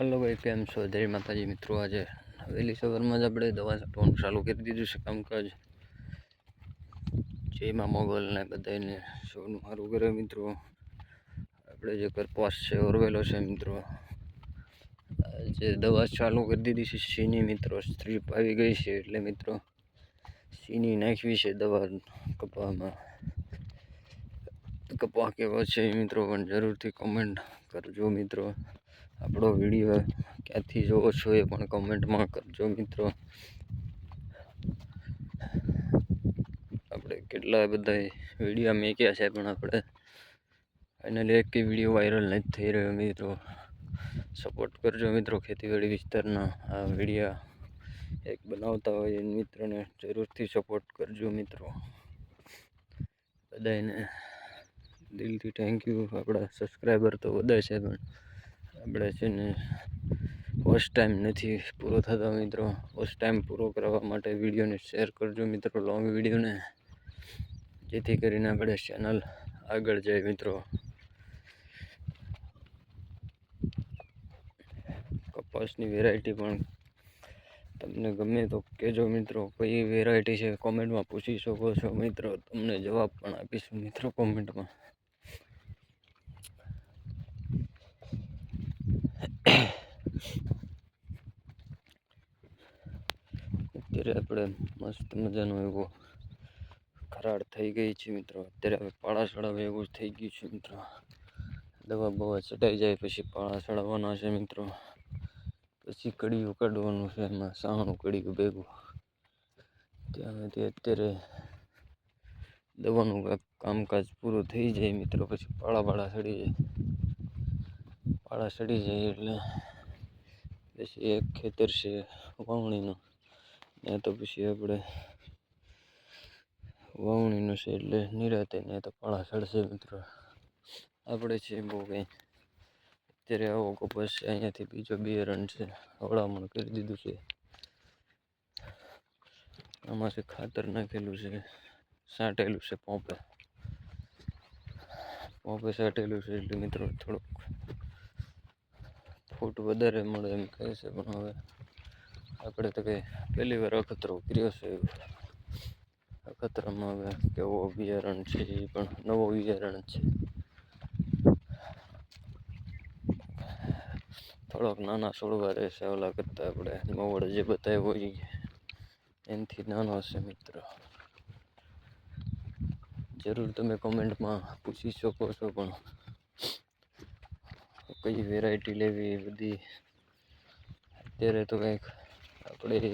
Hello ભાઈ, કેમ છો? જય માતાજી મિત્રો, આજે વહેલી સવારમાં જ આપણે દવા છાંટવાનું ચાલુ કરી દીધું છે કામકાજ. જેમાં મોગલને બધાને સૌનું સારું કરે મિત્રો. આપણે જે કરપાસ છે, ઓરવેલો છે મિત્રો. જે દવા ચાલુ કરી દીધી છે સીની મિત્રો સ્ટ્રીપ આવી ગઈ છે એટલે મિત્રો સીની નાખવી છે દવા કપામાં. કપા કેવો છે મિત્રો પણ જરૂરથી કમેન્ટ કરજો મિત્રો. આપણો વીડિયો ક્યાંથી જોવો છો એ પણ કમેન્ટમાં કરજો મિત્રો. આપણે કેટલા બધા વીડિયો મેક્યા છે પણ આપણે ફાઇનલી એક વીડિયો વાયરલ નથી થઈ રહ્યો મિત્રો. સપોર્ટ કરજો મિત્રો ખેતીવાડી વિસ્તારના આ વિડીયા. એક બનાવતા હોય એ મિત્રોને જરૂરથી સપોર્ટ કરજો મિત્રો. બધાને દિલથી થેન્ક યુ આપણા સબસ્ક્રાઈબર તો બધા છે પણ આપણે છે ને ફર્સ્ટ ટાઈમ નથી પૂરો થતો મિત્રો. ફર્સ્ટ ટાઈમ પૂરો કરવા માટે વિડીયોને શેર કરજો મિત્રો લોંગ વિડીયોને. જેથી કરીને આપણે ચેનલ આગળ જાય મિત્રો. કપાસની વેરાયટી પણ તમને ગમે તો કહેજો મિત્રો. કઈ વેરાયટી છે કોમેન્ટમાં પૂછી શકો છો મિત્રો. તમને જવાબ પણ આપીશું મિત્રો કોમેન્ટમાં અત્યારે આપણે મસ્ત મજાનો એવો ખરાડ થઈ ગઈ છે મિત્રો. અત્યારે હવે પાળા ચડાવે એવું થઈ ગયું છે મિત્રો. દવા બવા ચડાઈ જાય પછી પાળા ચડાવવાના છે મિત્રો. પછી કડીયું કાઢવાનું છે, એમાં સાણું, કડીયું, ભેગું. ત્યાંથી અત્યારે દવાનું કામકાજ પૂરું થઈ જાય મિત્રો, પછી પાળા પાળા ચડી જાય. પાળા ચડી જાય એટલે પછી એક ખેતર છે વાવણીનું. ત્યાં તો પછી આપણે વાવણીનું છે એટલે નિરાતે ત્યાં તો પાળા ચડશે મિત્રો. આપણે છે બહુ કંઈ. અત્યારે આવો કપાસ છે, અહીંયાથી બીજો બે રન છે. હવડામણ કરી દીધું છે. આમાં છે ખાતર નાખેલું છે, સાંટેલું છે પોંપે. પોંપે સાંટેલું છે એટલે મિત્રો થોડુંક ફૂટ વધારે મળે એમ કહે છે, પણ હવે આપણે તો કંઈ પહેલી વાર અખતરો કર્યો છે અખતરામાં હવે કેવો અભિયારણ છે એ પણ નવો બિયારણ છે. થોડોક નાના છોડવા રહેશે ઓલા કરતાં આપણે મોવડ જે બતાવ્યો હોય એનાથી નાનો હશે મિત્ર. જરૂર તમે કોમેન્ટમાં પૂછી શકો છો પણ કઈ વેરાયટી લેવી એ બધી. અત્યારે તો કંઈક આપણે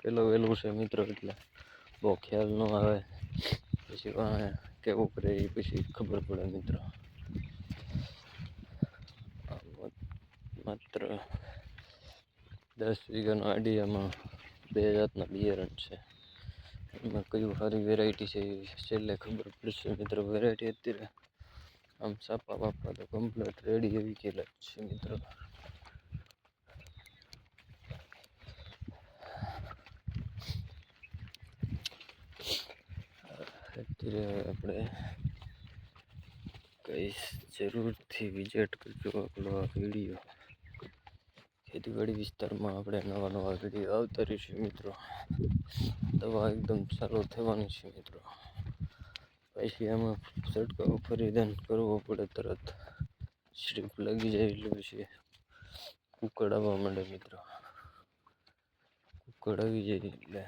પેલો વહેલું છે મિત્રો એટલે બહુ ખ્યાલ ન આવે. પછી કેવું કરે એ પછી ખબર પડે મિત્રો. માત્ર દસ વીઘાનો આઈડિયામાં બે જાતના બિયારણ છે. એમાં કયું સારી વેરાયટી છે છેલ્લે ખબર પડશે મિત્રો. વેરાયટી અત્યારે આમ સાપા બાપા તો કમ્પ્લીટ રેડી એવી કેલા છે મિત્રો. અત્યારે આપણે કઈ જરૂરથી વિઝિટ કરજો આપણો આ વીડિયો ખેતીવાડી વિસ્તારમાં આપણે નવા નવા વીડિયો આવતા રહીશું મિત્રો. દવા એકદમ ચાલુ થવાની છે મિત્રો. પછી એમાં છંટકાવ ફરીદાન કરવો પડે તરત. સ્ટ્રીપ લાગી જાય છે કુકડ આવવા માંડે મિત્રો. કુકડ આવી જાય એટલે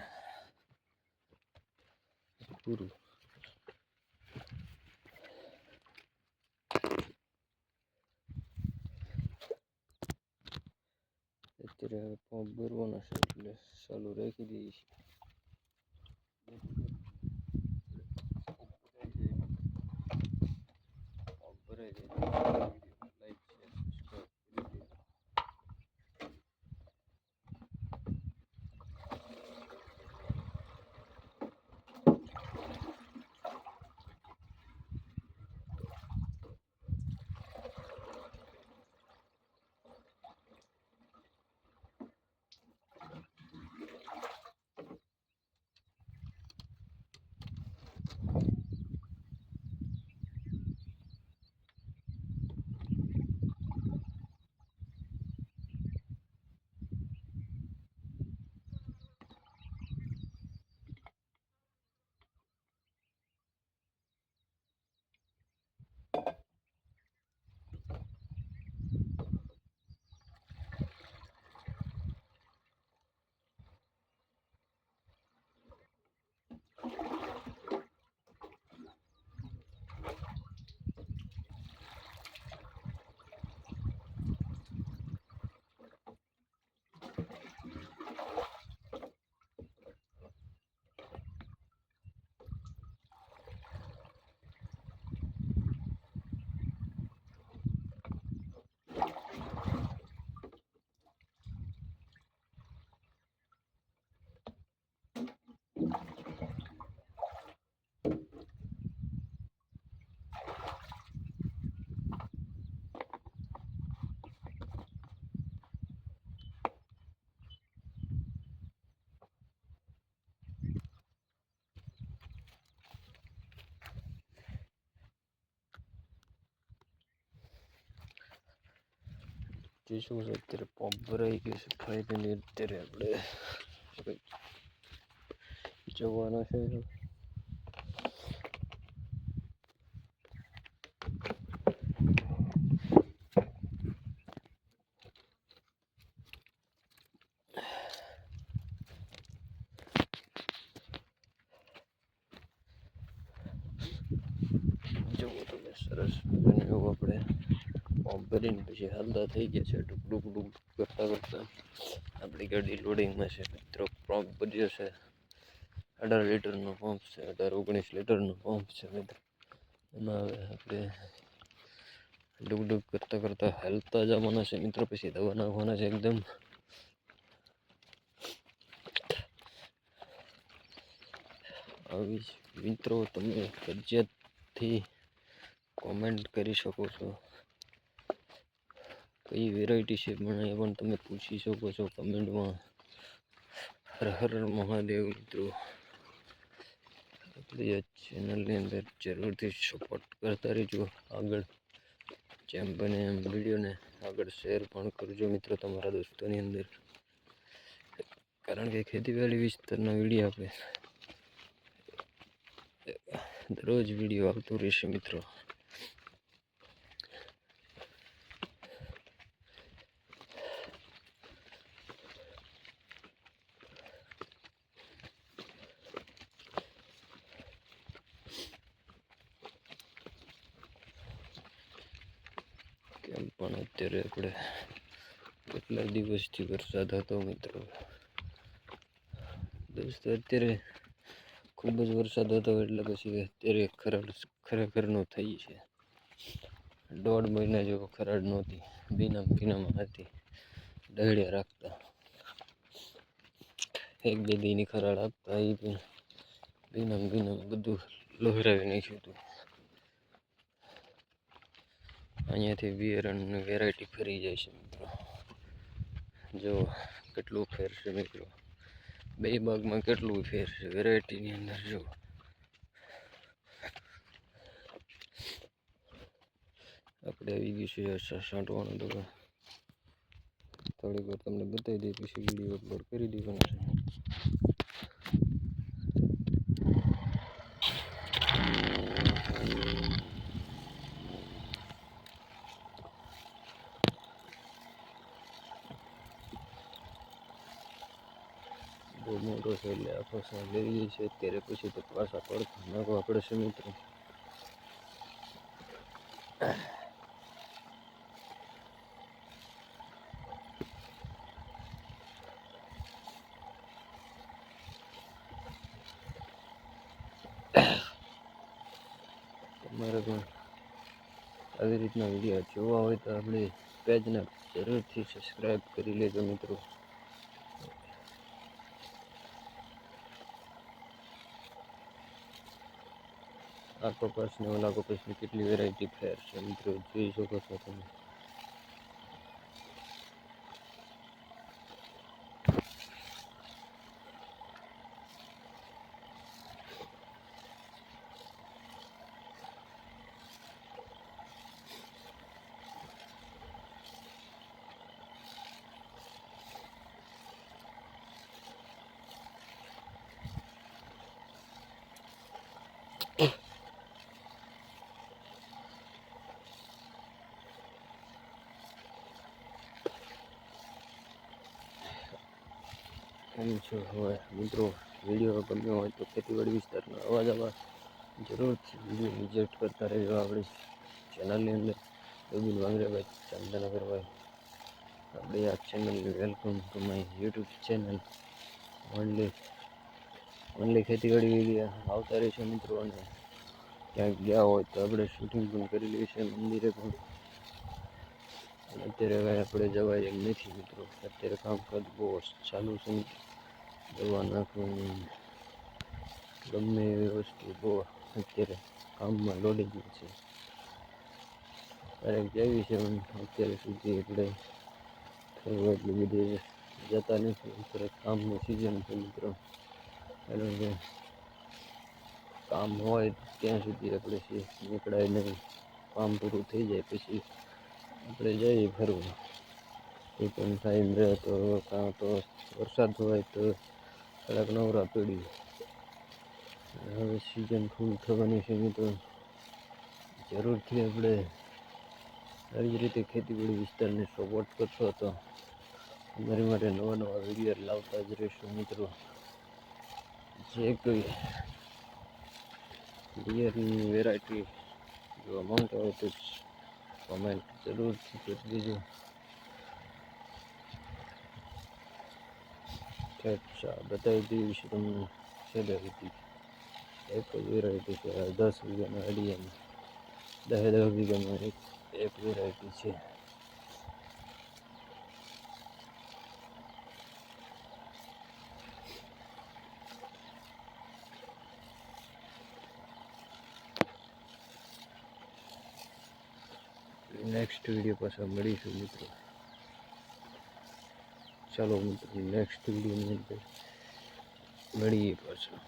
પૂરું. અત્યારે પંપ ભરવાનો છે એટલે ચાલુ રાખી દઈએ છીએ જોઈશું અત્યારે પંપ ભરાઈ ગયું છે ફાઇનલી અત્યારે આપણે જવાના છે જુઓ તમે સરસ એવું આપણે ભરીને પછી હાલતા થઈ ગયા છે. ડુક ડુક ડુક કરતા કરતાં આપણી ગાડી લોડિંગમાં છે. મિત્રો પંપ ભર્યો છે. અઢાર લીટરનો પંપ છે. અઢાર, ઓગણીસ લીટરનો પંપ છે મિત્રો. એમાં હવે આપણે ડુક ડુક કરતા કરતા હાલતા જવાના છે મિત્રો. પછી દવા નાખવાના છે એકદમ. આવી મિત્રો, તમે ફરજિયાતથી કોમેન્ટ કરી શકો છો. કઈ વેરાયટી છે. પણ એ પણ તમે પૂછી શકો છો કમેન્ટમાં. હર હર મહાદેવ મિત્રો. આપણી આ ચેનલની અંદર જરૂરથી સપોર્ટ કરતા રહેજો. આગળ જેમ બને એમ વિડીયોને આગળ શેર પણ કરજો મિત્રો તમારા દોસ્તોની અંદર. કારણ કે ખેતીવાડી વિસ્તારના વીડિયો આપણે દરરોજ વીડિયો આવતો રહેશે મિત્રો કેમ પણ અત્યારે આપણે. કેટલા દિવસથી વરસાદ હતો મિત્રો? દોસ્તો અત્યારે ખૂબ જ વરસાદ હતો એટલે પછી અત્યારે ખરાડ ખરેખરનો થઈ છે. દોઢ મહિના જેવો ખરાડ નહોતી. બીનામ ભીનામાં હતી દહડ્યા રાખતા. એક બે દીની ખરાડ આપતા. એ બી બીનામ બીનામ બધું લહેરાવી નાખ્યું હતું. અહીંયાથી બિયારણની વેરાયટી ફરી જાય છે મિત્રો. જો કેટલું ફેર છે મિત્રો. બે બાગમાં કેટલું ફેર છે વેરાયટીની અંદર જો. આપણે આવી ગયું છે સાંટવાનું તો થોડીક વાર તમને બતાવી દઈએ પછી વીડિયો અપલોડ કરી દેવાનો છે બહુ મોટો છે, એટલે આખો સાંજ લઈ જાય છે અત્યારે પછી તો પાછા પડતા નાખો આપણે છે, મિત્રો. તમારે પણ આવી રીતના વીડિયો જોવા હોય તો આપણે પેજને જરૂરથી સબસ્ક્રાઈબ કરી લેજો, મિત્રો. આ કપાસ ને ઓલા કેટલી વેરાયટી ફેર છે મિત્રો જોઈ શકો છો તમે. એમ છે. હવે મિત્રો વીડિયો ગમ્યો હોય તો ખેતીવાડી વિસ્તારનો અવાજ આવા જરૂરથી વીડિયો વિઝિટ કરતા રહેજો. આપણી ચેનલની અંદર રબીન વાંગરેભાઈ, ચંદનગરભાઈ. આપણી આ channel welcome to my YouTube channel only only ખેતીવાડી વીડિયો આવતા રહેશે મિત્રો. અને ક્યાંક ગયા હોય તો આપણે શૂટિંગ પણ કરી લઈએ છીએ, મંદિરે પણ. અત્યારે હવે આપણે જવાય એમ નથી મિત્રો. અત્યારે કામકાજ બહુ ચાલુ છે. દવા નાખવાની ગમે એવી વસ્તુ બહુ અત્યારે કામમાં લોડિંગ છે. ક્યારેક જેવી છે અત્યારે સુધી આપણે થયું એટલી બધી જતા નથી. અત્યારે કામની સિઝન છે મિત્રો. કારણ કે કામ હોય ત્યાં સુધી આપણે નીકળાય નહીં. કામ પૂરું થઈ જાય પછી આપણે જઈએ ફરવા. કોઈ પણ ટાઈમ રહે તો કાં તો વરસાદ હોય તો કડાક નવરા પડી. હવે સિઝન ફૂલ થવાની છે મિત્રો. જરૂરથી આપણે આવી જ રીતે ખેતીવાડી વિસ્તારને સપોર્ટ કરશો તો અમારી માટે નવા નવા વીડિયો લાવતા જ રહીશું મિત્રો. જે કોઈ બિયરની વેરાયટી જોવા માંગતા હોય તો કમેન્ટ જરૂરથી કરી દેજો. અચ્છા બતાવી દીધું છે તમને છેલ્લે હતી એક વેરાયટી છે દસ વીઘાના અડિયાની દસ દસ વીઘામાં એક એક વેરાયટી છે નેક્સ્ટ વીડિયો પાછા મળીશું મિત્રો ચાલો મિત્રો નેક્સ્ટ વિડીયોની અંદર મળીએ પાછા.